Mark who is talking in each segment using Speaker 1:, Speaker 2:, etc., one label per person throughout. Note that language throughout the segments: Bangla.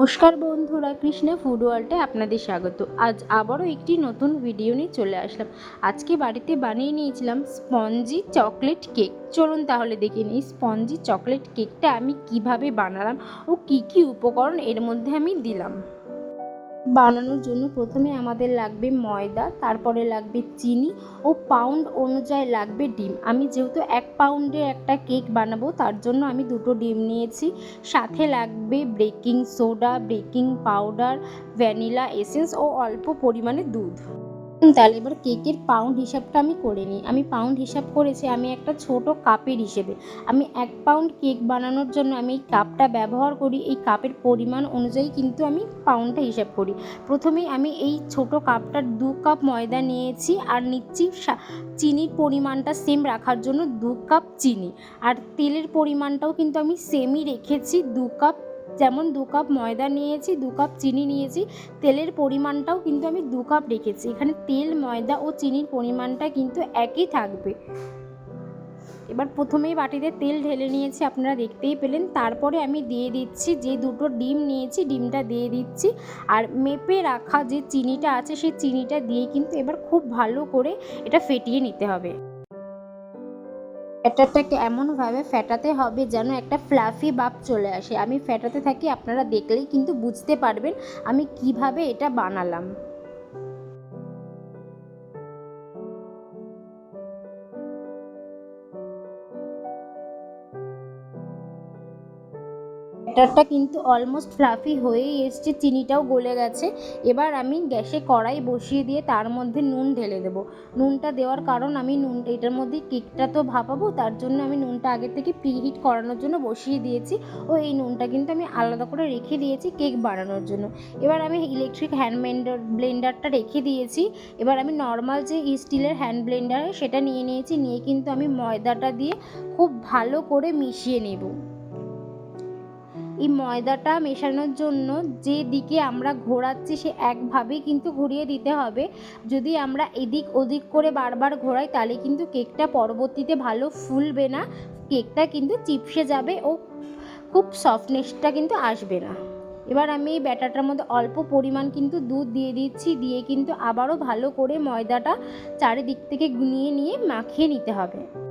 Speaker 1: নমস্কার বন্ধুরা, কৃষ্ণা ফুড ওয়ার্ল্ডে আপনাদের স্বাগত। আজ আবারও একটি নতুন ভিডিও নিয়ে চলে আসলাম। আজকে বাড়িতে বানিয়ে নিয়েছিলাম স্পঞ্জি চকলেট কেক। চলুন তাহলে দেখে নিই স্পঞ্জি চকলেট কেকটা আমি কীভাবে বানালাম ও কি কি উপকরণ এর মধ্যে আমি দিলাম। বানানোর জন্য প্রথমে আমাদের লাগবে ময়দা, তারপরে লাগবে চিনি ও পাউন্ড অনুযায়ী লাগবে ডিম। আমি যেহেতু এক পাউন্ডের একটা কেক বানাবো, তার জন্য আমি দুটো ডিম নিয়েছি। সাথে লাগবে baking soda baking powder vanilla essence ও অল্প পরিমাণে দুধ। তাহলে এবার কেকের পাউন্ড হিসাবটা আমি করে নিই। আমি পাউন্ড হিসাব করেছি, আমি একটা ছোট কাপের হিসেবে। আমি এক পাউন্ড কেক বানানোর জন্য আমি এই কাপটা ব্যবহার করি, এই কাপের পরিমাণ অনুযায়ী কিন্তু আমি পাউন্ডটা হিসাব করি। প্রথমেই আমি এই ছোট কাপটার দু কাপ ময়দা নিয়েছি আর নিচ্ছি চিনির পরিমাণটা সেম রাখার জন্য দু কাপ চিনি। আর তেলের পরিমাণটাও কিন্তু আমি সেমই রেখেছি, দু কাপ যেমন দু কাপ ময়দা নিয়েছি, দু কাপ চিনি নিয়েছি, তেলের পরিমাণটাও কিন্তু আমি দু কাপ রেখেছি। এখানে তেল, ময়দা ও চিনির পরিমাণটা কিন্তু একই থাকবে। এবার প্রথমেই বাটিতে তেল ঢেলে নিয়েছি, আপনারা দেখতেই পেলেন। তারপরে আমি দিয়ে দিচ্ছি যে দুটো ডিম নিয়েছি, ডিমটা দিয়ে দিচ্ছি। আর মেপে রাখা যে চিনিটা আছে, সেই চিনিটা দিয়ে কিন্তু এবার খুব ভালো করে এটা ফেটিয়ে নিতে হবে। ব্যাটারটাকে এমনভাবে ফেটাতে হবে যেন একটা ফ্লাফি বাপ চলে আসে। আমি ফেটাতে থাকি, আপনারা দেখলেই কিন্তু বুঝতে পারবেন আমি কীভাবে এটা বানালাম। ব্যাটারটা কিন্তু অলমোস্ট ফ্লাফি হয়েই এসছে, চিনিটাও গলে গেছে। এবার আমি গ্যাসে কড়াই বসিয়ে দিয়ে তার মধ্যে নুন ঢেলে দেবো। নুনটা দেওয়ার কারণ আমি নুনটা এটার মধ্যে কেকটা তো ভাপাবো, তার জন্য আমি নুনটা আগে থেকে প্রিহিট করানোর জন্য বসিয়ে দিয়েছি। ও, এই নুনটা কিন্তু আমি আলাদা করে রেখে দিয়েছি কেক বানানোর জন্য। এবার আমি ইলেকট্রিক হ্যান্ড ব্লেন্ডার ব্লেন্ডারটা রেখে দিয়েছি। এবার আমি নর্মাল যে স্টিলের হ্যান্ড ব্লেন্ডার সেটা নিয়ে নিয়েছি, নিয়ে কিন্তু আমি ময়দাটা দিয়ে খুব ভালো করে মিশিয়ে নেব। এই ময়দাটা মেশানোর জন্য যে দিকে আমরা ঘোরাচ্ছি সে একভাবেই কিন্তু ঘুরিয়ে দিতে হবে। যদি আমরা এদিক ওদিক করে বারবার ঘোরাই, তাহলে কিন্তু কেকটা পরবর্তীতে ভালো ফুলবে না। কেকটা কিন্তু চিপসে যাবে ও খুব সফটনেসটা কিন্তু আসবে না। এবার আমি এই ব্যাটারটার মধ্যে অল্প পরিমাণ কিন্তু দুধ দিয়ে দিচ্ছি, দিয়ে কিন্তু আবারও ভালো করে ময়দাটা চারিদিক থেকে গুনিয়ে নিয়ে মাখিয়ে নিতে হবে।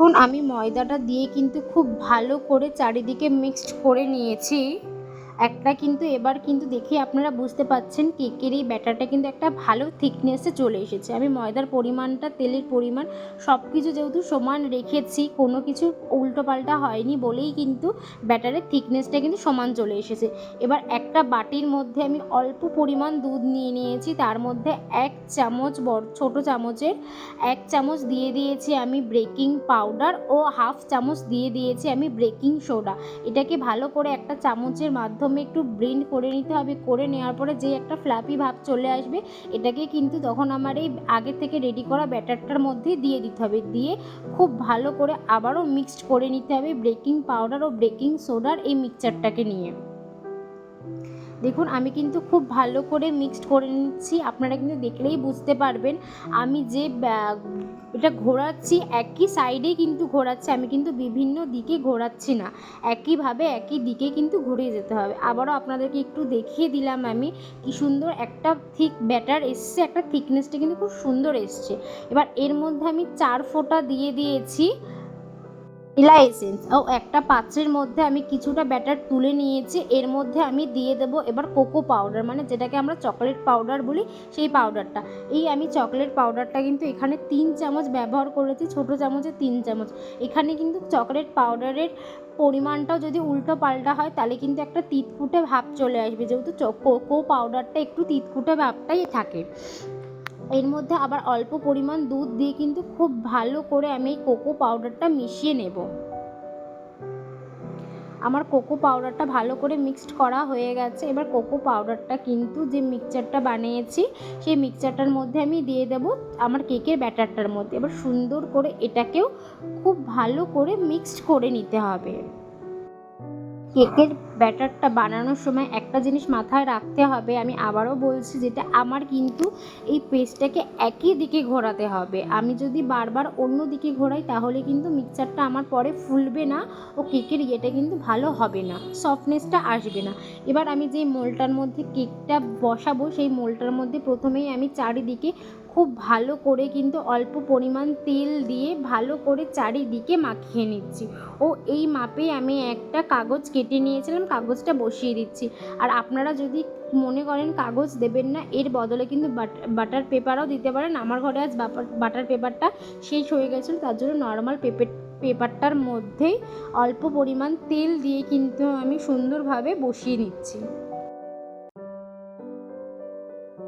Speaker 1: এখন আমি ময়দাটা দিয়ে কিন্তু খুব ভালো করে চারিদিকে মিক্সড করে নিয়েছি। একটা কিন্তু এবার কিন্তু দেখে আপনারা বুঝতে পাচ্ছেন কেকের এই ব্যাটারটা কিন্তু একটা ভালো থিকনেসে চলে এসেছে। আমি ময়দার পরিমাণটা, তেলের পরিমাণ সব কিছু যেহেতু সমান রেখেছি, কোনো কিছু উল্টোপাল্টা হয়নি বলেই কিন্তু ব্যাটারের থিকনেসটা কিন্তু সমান চলে এসেছে। এবার একটা বাটির মধ্যে আমি অল্প পরিমাণ দুধ নিয়ে নিয়েছি, তার মধ্যে এক চামচ বড়, ছোটো চামচের এক চামচ দিয়ে দিয়েছি আমি ব্রেকিং পাউডার ও হাফ চামচ দিয়ে দিয়েছি আমি ব্রেকিং সোডা এটাকে ভালো করে একটা চামচের মাধ্যমে একটু ব্লেন্ড করে নিতে হবে, করে নেওয়ার পরে যে একটা ফ্ল্যাপি ভাব চলে আসবে, এটাকে কিন্তু তখন আমার এই আগে থেকে রেডি করা ব্যাটারটার মধ্যে দিয়ে দিতে হবে। দিয়ে খুব ভালো করে আবারও মিক্সড করে নিতে হবে বেকিং পাউডার ও বেকিং সোডার এই মিক্সচারটাকে নিয়ে। দেখুন, আমি কিন্তু খুব ভালো করে মিক্সড করে নিচ্ছি, আপনারা কিন্তু দেখলেই বুঝতে পারবেন। আমি যে এটা ঘোরাচ্ছি, একই সাইডে কিন্তু ঘোরাচ্ছি, আমি কিন্তু বিভিন্ন দিকে ঘোরাচ্ছি না। একইভাবে একই দিকে কিন্তু ঘুরে যেতে হবে। আবারও আপনাদেরকে একটু দেখিয়ে দিলাম আমি কি সুন্দর একটা থিক ব্যাটার এসছে, একটা থিকনেসটা কিন্তু খুব সুন্দর এসছে। এবার এর মধ্যে আমি চার ফোঁটা দিয়ে দিয়েছি। ভ্যানিলা এসেন্স ও, একটা পাত্রের মধ্যে আমি কিছুটা ব্যাটার তুলে নিয়েছি। এর মধ্যে আমি দিয়ে দেবো এবার কোকো পাউডার মানে যেটাকে আমরা চকলেট পাউডার বলি, সেই পাউডারটা এই আমি চকলেট পাউডারটা কিন্তু এখানে তিন চামচ ব্যবহার করেছি, ছোট চামচে তিন চামচ। এখানে কিন্তু চকলেট পাউডারের পরিমাণটাও যদি উল্টো পাল্টা হয়, তাহলে কিন্তু একটা তিতকুটে ভাব চলে আসবে। যেহেতু কোকো পাউডারটা একটু তিতকুটে ভাবটাই থাকে। এর মধ্যে আবার অল্প পরিমাণ দুধ দিয়ে কিন্তু খুব ভালো করে আমি এই কোকো পাউডারটা মিশিয়ে নেব। আমার কোকো পাউডারটা ভালো করে মিক্সড করা হয়ে গেছে। এবার কোকো পাউডারটা কিন্তু যে মিক্সচারটা বানিয়েছি, সেই মিক্সচারটার মধ্যে আমি দিয়ে দেব আমার কেকের ব্যাটারটার মধ্যে। এবার সুন্দর করে এটাকেও খুব ভালো করে মিক্সড করে নিতে হবে। কেকের ব্যাটারটা বানানোর সময় একটা জিনিস মাথায় রাখতে হবে। আমি আবারও বলছি যেটা আমার কিন্তু এই পেস্টটাকে একই দিকে ঘোরাতে হবে। আমি যদি বারবার অন্য দিকে ঘোরাই তাহলে কিন্তু মিক্সচারটা আমার পরে ফুলবে না ও কেকের ইয়েটা কিন্তু ভালো হবে না, সফটনেসটা আসবে না। এবার আমি যেই মোলটার মধ্যে কেকটা বসাবো সেই মোলটার মধ্যে প্রথমেই আমি চারিদিকে খুব ভালো করে কিন্তু অল্প পরিমাণ তেল দিয়ে ভালো করে চারিদিকে মাখিয়ে নিচ্ছি। ও এই মাপে আমি একটা কাগজ কেটে নিয়েছিলাম, কাগজটা বসিয়ে দিচ্ছি। আর আপনারা যদি মনে করেন কাগজ দেবেন না, এর বদলে কিন্তু বাটার পেপারও দিতে পারেন। আমার ঘরে আজ বাটার পেপারটা শেষ হয়ে গেছিল, তার জন্য নর্মাল পেপার পেপারটার মধ্যেই অল্প পরিমাণ তেল দিয়ে কিন্তু আমি সুন্দরভাবে বসিয়ে নিচ্ছি।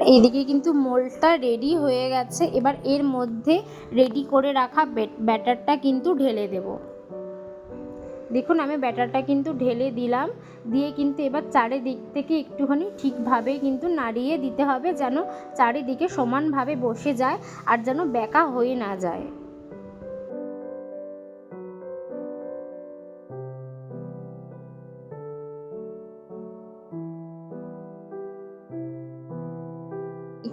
Speaker 1: এইদিকে কিন্তু মোলটা রেডি হয়ে গেছে। এবার এর মধ্যে রেডি করে রাখা ব্যাটারটা কিন্তু ঢেলে দেব। দেখুন, আমি ব্যাটারটা কিন্তু ঢেলে দিলাম। দিয়ে কিন্তু এবার চারিদিক থেকে একটুখানি ঠিকভাবে কিন্তু নাড়িয়ে দিতে হবে যেন চারিদিকে সমানভাবে বসে যায় আর যেন বেঁকা হয়ে না যায়।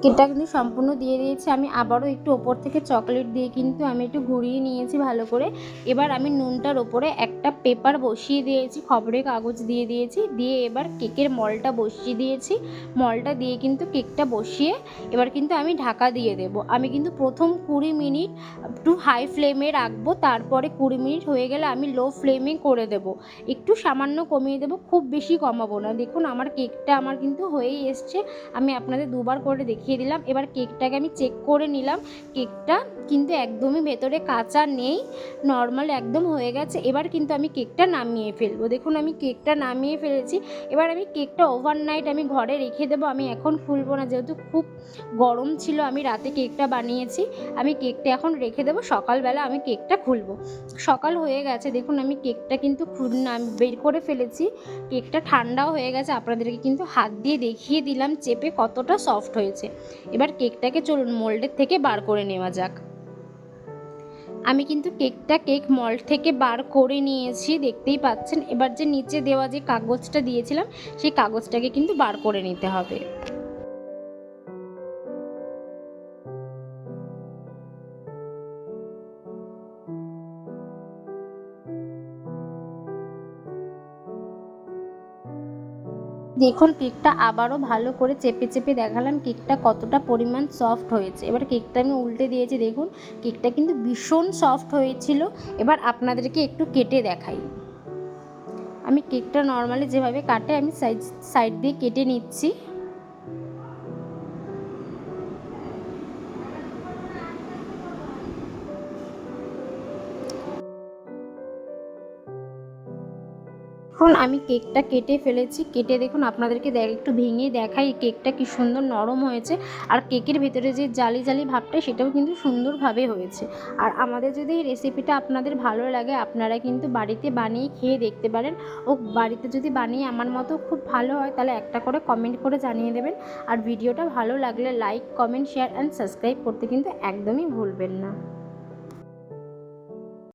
Speaker 1: কেকটা কিন্তু সম্পূর্ণ দিয়ে দিয়েছি। আমি আবারও একটু ওপর থেকে চকলেট দিয়ে কিন্তু আমি একটু ঘুরিয়ে নিয়েছি ভালো করে। এবার আমি নুনটার ওপরে একটা পেপার বসিয়ে দিয়েছি, খবরের কাগজ দিয়ে দিয়েছি, দিয়ে এবার কেকের মলটা বসিয়ে দিয়েছি। মলটা দিয়ে কিন্তু কেকটা বসিয়ে এবার কিন্তু আমি ঢাকা দিয়ে দেব। আমি কিন্তু প্রথম কুড়ি মিনিট একটু হাই ফ্লেমে রাখব, তারপরে কুড়ি মিনিট হয়ে গেলে আমি লো ফ্লেমে করে দেব। একটু সামান্য কমিয়ে দেবো, খুব বেশি কমাবো না। দেখুন, আমার কেকটা আমার কিন্তু হয়েই এসছে। আমি আপনাদের দুবার করে দেখিয়ে দিলাম। এবার কেকটাকে আমি চেক করে নিলাম। কেকটা কিন্তু একদমই ভেতরে কাঁচা নেই নর্মাল একদম হয়ে গেছে। এবার কিন্তু আমি কেকটা নামিয়ে ফেলব। দেখুন আমি কেকটা নামিয়ে ফেলেছি। এবার আমি কেকটা ওভারনাইট আমি ঘরে রেখে দেবো। আমি এখন খুলবো না। যেহেতু খুব গরম ছিল আমি রাতে কেকটা বানিয়েছি। আমি কেকটা এখন রেখে দেবো। সকালবেলা আমি কেকটা খুলবো। সকাল হয়ে গেছে। দেখুন আমি কেকটা কিন্তু বের করে ফেলেছি। কেকটা ঠান্ডাও হয়ে গেছে। আপনাদেরকে কিন্তু হাত দিয়ে দেখিয়ে দিলাম চেপে কতটা সফট হয়েছে। এবার কেকটাকে চলুন মোল্ডের থেকে বার করে নেওয়া যাক। আমি কিন্তু কেকটা কেক মল্ট থেকে বার করে নিয়েছি, দেখতেই পাচ্ছেন। এবার যে নিচে দেওয়া যে কাগজটা দিয়েছিলাম, সেই কাগজটাকে কিন্তু বার করে নিতে হবে। দেখুন, কেকটা আবারও ভালো করে চেপে চেপে দেখালাম, কেকটা কতটা পরিমাণ সফট হয়েছে। এবার কেকটা আমি উল্টে দিয়েছি, দেখুন, কেকটা কিন্তু ভীষণ সফট হয়েছিল। এবার আপনাদেরকে একটু কেটে দেখাই। আমি কেকটা নর্মালি যেভাবে কাটে, আমি সাইড সাইড দিয়ে কেটে নিচ্ছি। দেখুন, আমি কেকটা কেটে ফেলেছি। কেটে দেখুন, আপনাদেরকে দেখ, একটু ভেঙে দেখাই কেকটা কি সুন্দর নরম হয়েছে। আর কেকের ভেতরে যে জালি জালি ভাবটা, সেটাও কিন্তু সুন্দরভাবে হয়েছে। আর আমাদের যদি এই রেসিপিটা আপনাদের ভালো লাগে, আপনারা কিন্তু বাড়িতে বানিয়ে খেয়ে দেখতে পারেন। ও বাড়িতে যদি বানিয়ে আমার মতো খুব ভালো হয়, তাহলে একটা করে কমেন্ট করে জানিয়ে দেবেন। আর ভিডিওটা ভালো লাগলে like comment share and subscribe করতে কিন্তু একদমই ভুলবেন না।